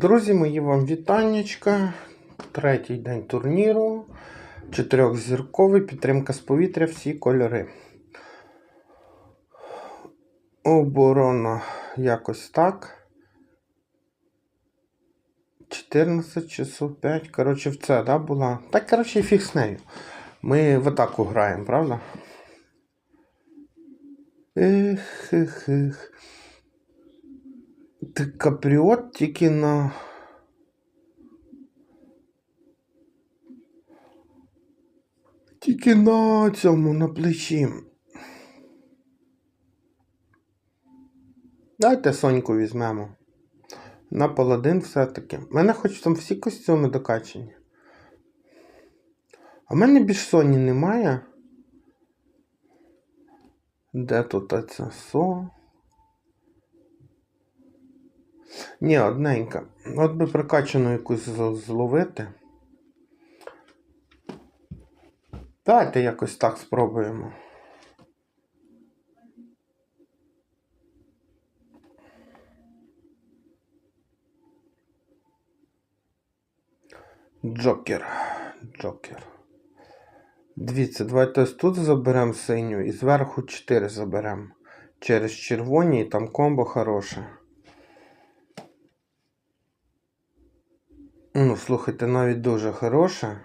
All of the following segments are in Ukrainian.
Друзі, мої вам вітаннячка. Третій день турніру. Чотирьохзірковий, підтримка з повітря, всі кольори. Оборона якось так. 14 часов 5. Коротше, в це, да, була. Так, коротше, фіг з нею. Ми в атаку граємо, правда? Ех, ех, ех. Ти капріот тільки на. Тільки на цьому, на плечі. Давайте Соньку візьмемо. На паладин все-таки. У мене хоч там всі костюми докачені. А в мене більш Соні немає. Де тут оця со? Ні, одненька. От би прокачану якусь зловити. Давайте якось так спробуємо. Джокер. Джокер. Дивіться, давайте ось тут заберемо синю і зверху 4 заберемо. Через червоні і там комбо хороше. Ну, слухайте, навіть дуже хороше.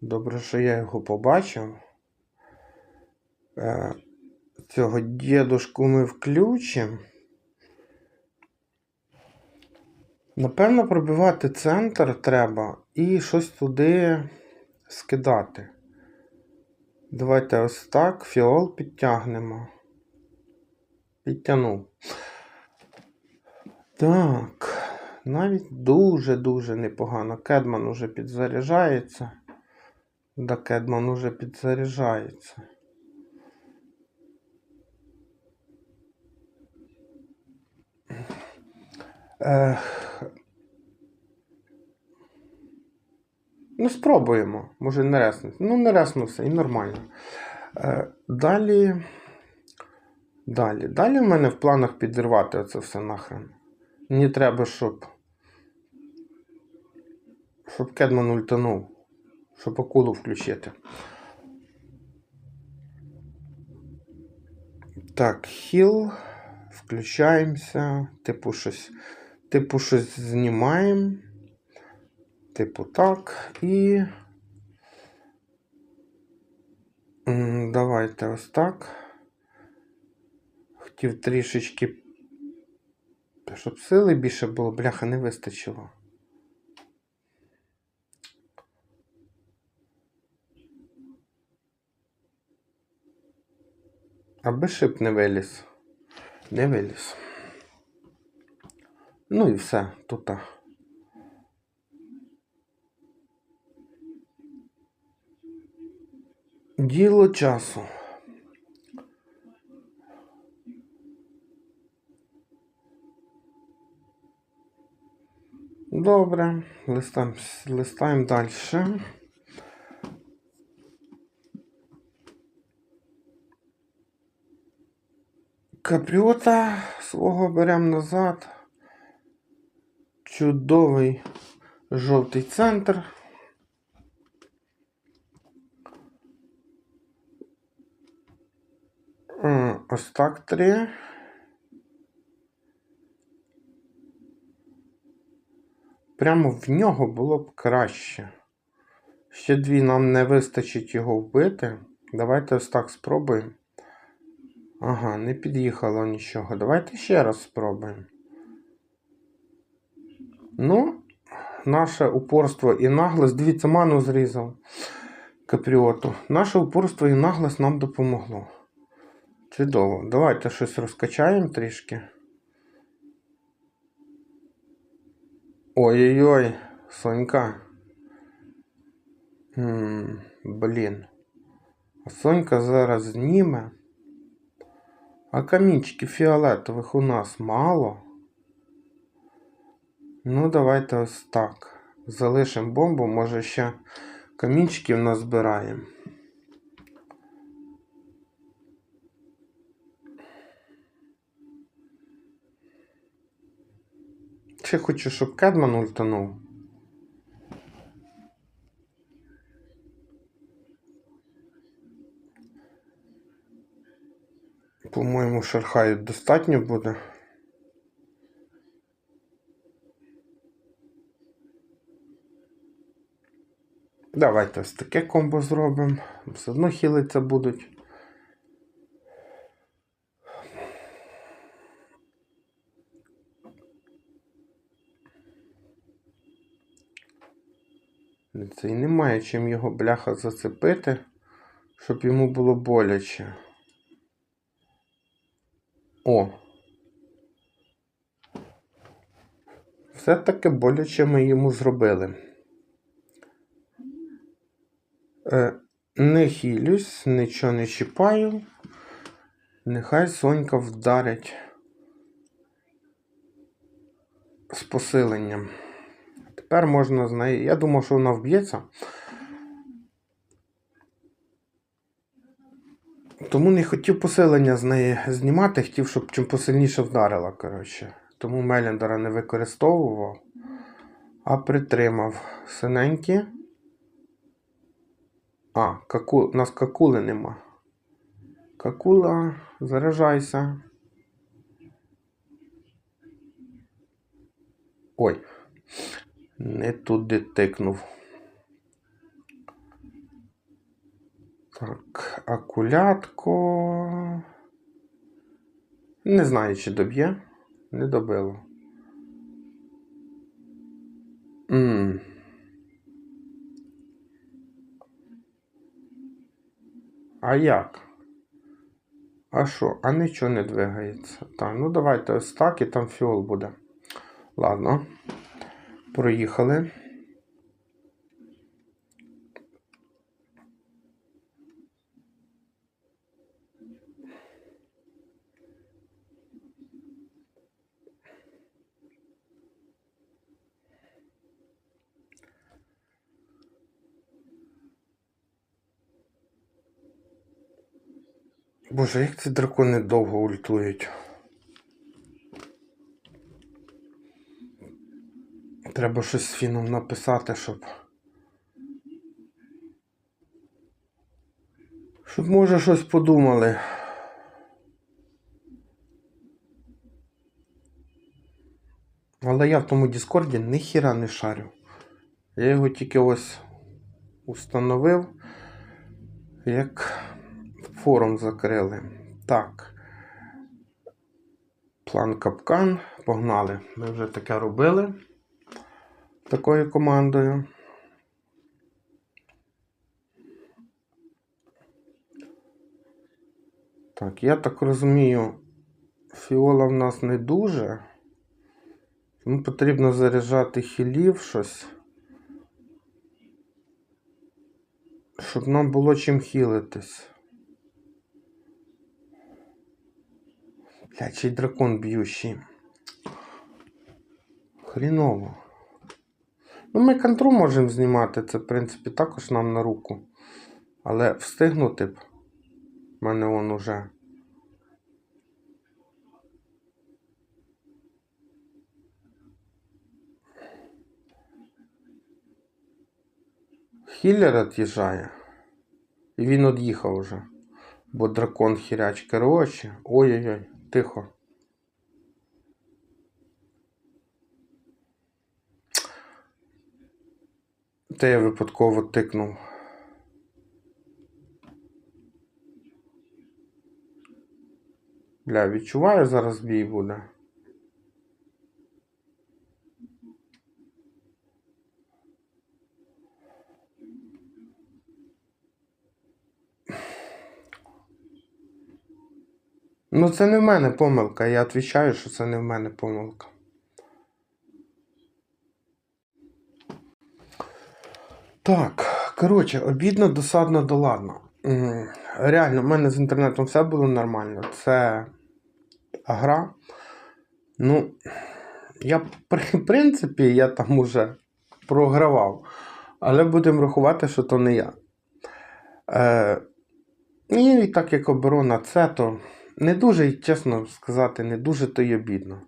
Добре, що я його побачив. Е, цього дідушку ми включимо. Напевно, пробивати центр треба і щось туди скидати. Давайте ось так, фіол підтягнемо. Підтягнув. Так, навіть дуже-дуже непогано. Кедман уже підзаряджається. Да, Кедман уже підзаряджається. Ну, спробуємо. Може не реснути. Ну, не реснувся і нормально. Е, далі. Далі. Далі в мене в планах підірвати оце все нахрен. Мені треба, щоб. Щоб Кедман ультанув. Щоб акулу включити. Так, хіл. Включаємося. Типу щось. Типу щось знімаємо. Типу так. І. Давайте ось так. Хотів трішечки. Щоб сили більше було, бляха, не вистачило. Аби шип не виліз. Не виліз. Ну і все, тут. Діло часу. Добре, листаємо, листаємо далі. Капріота свого беремо назад. Чудовий жовтий центр. Ось так три. Прямо в нього було б краще. Ще дві нам не вистачить його вбити. Давайте ось так спробуємо. Ага, не під'їхало нічого. Давайте ще раз спробуємо. Ну, наше упорство і наглость. Дивіться, ману зрізав капріоту. Наше упорство і наглость нам допомогло. Чудово. Давайте щось розкачаємо трішки. Ой-ой-ой, Сонька. М, Блін. А Сонька зараз зніме. А камінчиків фіолетових у нас мало. Ну, давайте ось так. Залишимо бомбу, може ще камінчиків назбираємо. ще хочу, щоб Кедман ультанув. По-моєму, Шархаю достатньо буде. Давайте ось таке комбо зробимо. Все одно хілиться будуть. Це і немає чим його бляха зацепити, щоб йому було боляче. О. Все-таки боляче ми йому зробили. Е, не хилюсь, нічого не чіпаю. Нехай Сонька вдарить з посиленням. Тепер можна з неї. Я думав, що вона вб'ється. Тому не хотів посилення з неї знімати, хотів, щоб чим посильніше вдарила, коротше. Тому Меліндера не використовував, а притримав синенькі. А, каку... у нас какули нема. Какула, заряджайся. Ой, не туди тикнув. Так, акулятко. Не знаю, чи доб'є. Не добило. Ммм. А як? А що? А нічого не двигається. Так, ну давайте ось так і там фіол буде. Ладно. Проїхали. Боже, як ці дракони довго ультують. Треба щось з фіном написати, щоб. Щоб може щось подумали. Але я в тому Діскорді ніхіра не шарю. Я його тільки ось установив, як форум закрили. Так. План капкан. Погнали. Ми вже таке робили такою командою. Так, я так розумію, фіола в нас не дуже. Тому потрібно заряджати хілів щось. Щоб нам було чим хілитись. Блядь, ще дракон б'ющий. Хріново. Ну, ми контру можемо знімати, це, в принципі, також нам на руку. Але встигнути б. У мене он уже. Хіллер від'їжджає. І він від'їхав уже. Бо дракон хіряч короче. Ой-ой-ой, тихо. це я випадково тикнув. Бля, відчуваю, зараз бій буде. Ну, це не в мене помилка. Я відповідаю, що це не в мене помилка. Так, коротше, обідно, досадно, доладно. Реально, в мене з інтернетом все було нормально. Це гра. Ну, я, в принципі, я там уже програвав. Але будемо рахувати, що то не я. Е, і так як оборона це, то не дуже, чесно сказати, не дуже то й обідно.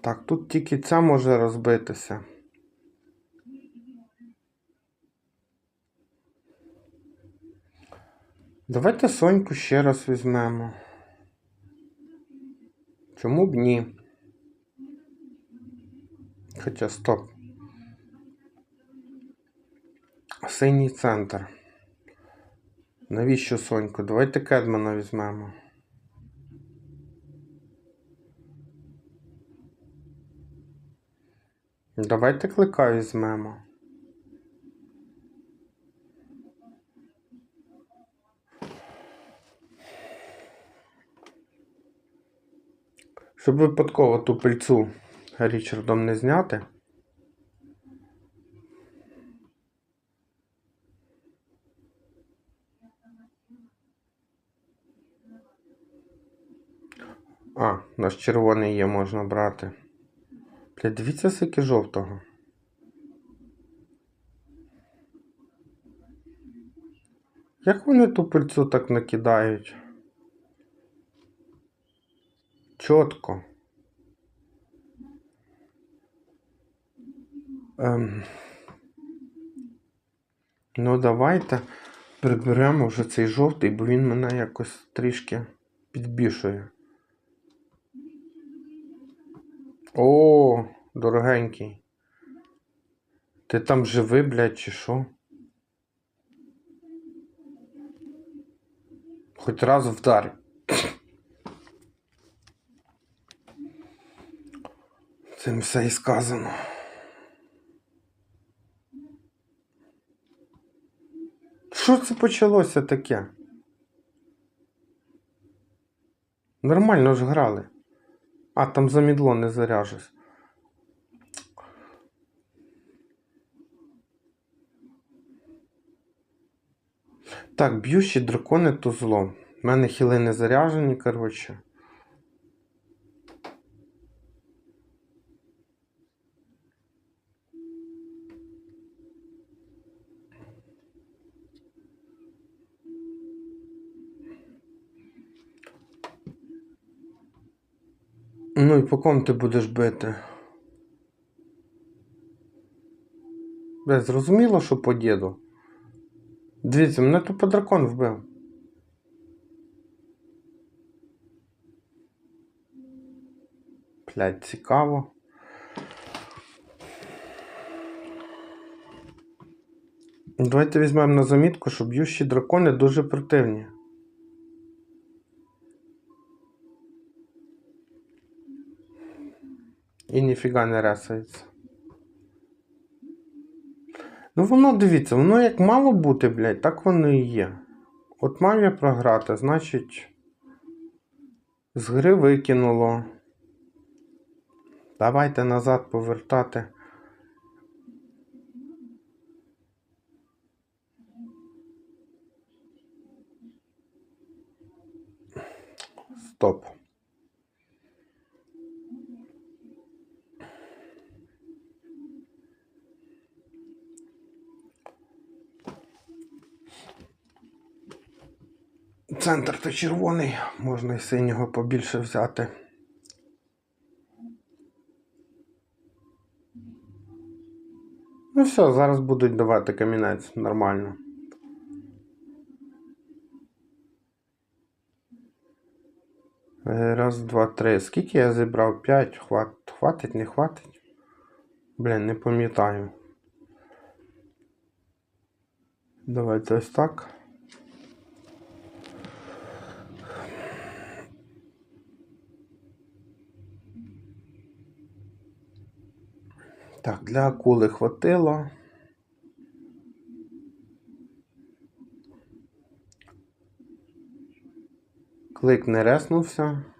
Так, тут тільки ця може розбитися. Давайте Соньку ще раз візьмемо. Чому б ні? Хоча стоп. Синій центр. Навіщо Соньку? Давайте Кедмана візьмемо. Давайте клика візьмемо. Щоб випадково ту пильцу Річардом не зняти. А, наш червоний є, можна брати. Бля, дивіться, скільки жовтого. Як вони ту пильцу так накидають? Чітко. Ем. Ну, давайте приберемо вже цей жовтий, бо він мене якось трішки підбішує. О, дорогенький. Ти там живий, блядь, чи що? Хоч раз вдарь. Цим все і сказано. Що це почалося таке? Нормально ж грали. А, там замідло не заряжусь. Так, б'ющі дракони то зло. У мене хіли не заряжені, коротше. Ну і по ком ти будеш бити? Бля, зрозуміло, що по діду. Дивіться, мене тупо дракон вбив. Блядь, цікаво. Давайте візьмемо на замітку, що б'ющі дракони дуже противні. І ніфіга не ресається. Ну воно дивіться, воно як мало бути, блядь, так воно і є. От мав я програти, значить. З гри викинуло. Давайте назад повертати. Стоп. Центр то червоний, можна і синього побільше взяти. Ну все, зараз будуть давати камінець нормально. Е, Раз, два, три. Скільки я зібрав? П'ять. Хват... Хватить, не хватить? Блін, не пам'ятаю. Давайте ось так. Так, для акули хватило. Клик не реснувся.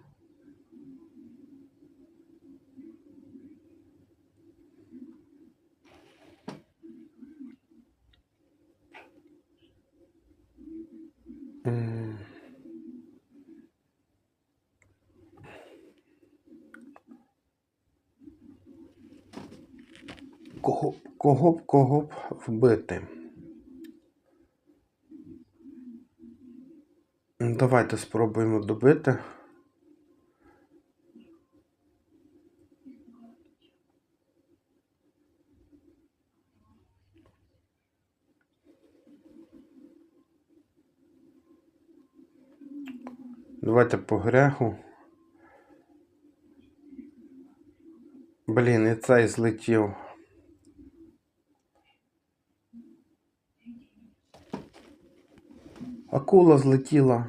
Кого б кого б вбити? Давайте спробуємо добити. Давайте по греху. Блін, і цей злетів. Акула злетіла.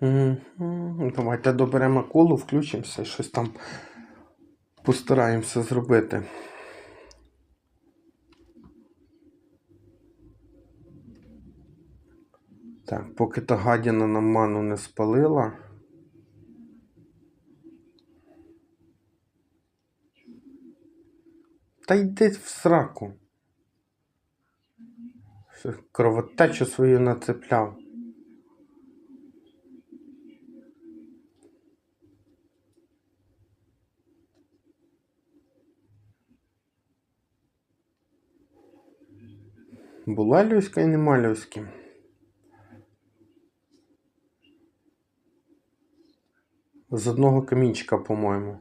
Мгм. Давайте доберемо акулу, включимося і щось там постараємося зробити. Так, поки та гадіна нам ману не спалила. Та йди в сраку. Кровотечу свою нацепляв. Була люська і нема люськи. З одного камінчика, по-моєму.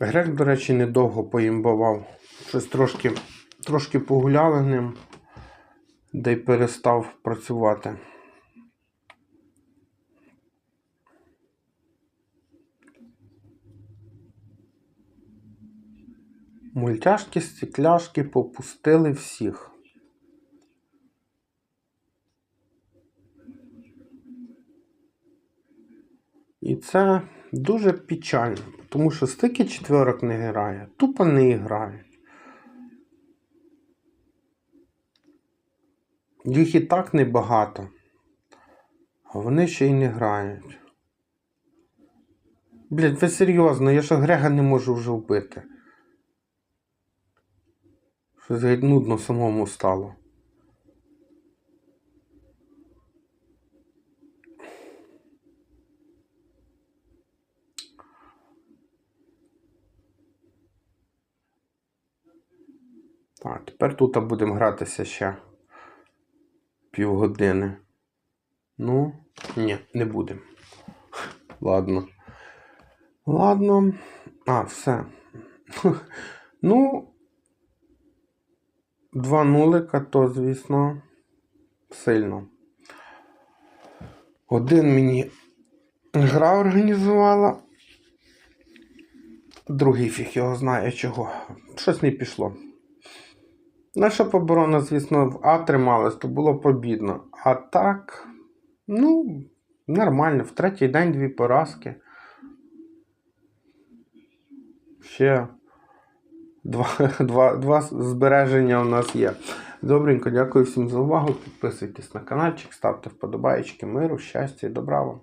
Грек, до речі, недовго поїмбував. Щось трошки, трошки погуляли ним, де й перестав працювати. Мультяшки, стекляшки попустили всіх. І це дуже печально, тому що стільки четверок не грає, тупо не грають. Їх і так небагато, а вони ще й не грають. Блять, ви серйозно, я ж Грега не можу вже вбити. Щось геть нудно самому стало. Так, тепер тут будемо гратися ще півгодини. Ну, ні, не будемо. Ладно. Ладно. А, все. Ну, два нулика, то, звісно, сильно. Один мені гра організувала. Другий фіг його знає чого. Щось не пішло. Наша оборона, звісно, в А трималась, то було побідно. А так, ну, нормально. В третій день дві поразки. Ще два, два, два збереження у нас є. Добренько, дякую всім за увагу. Підписуйтесь на каналчик, ставте вподобайки, миру, щастя і добра вам.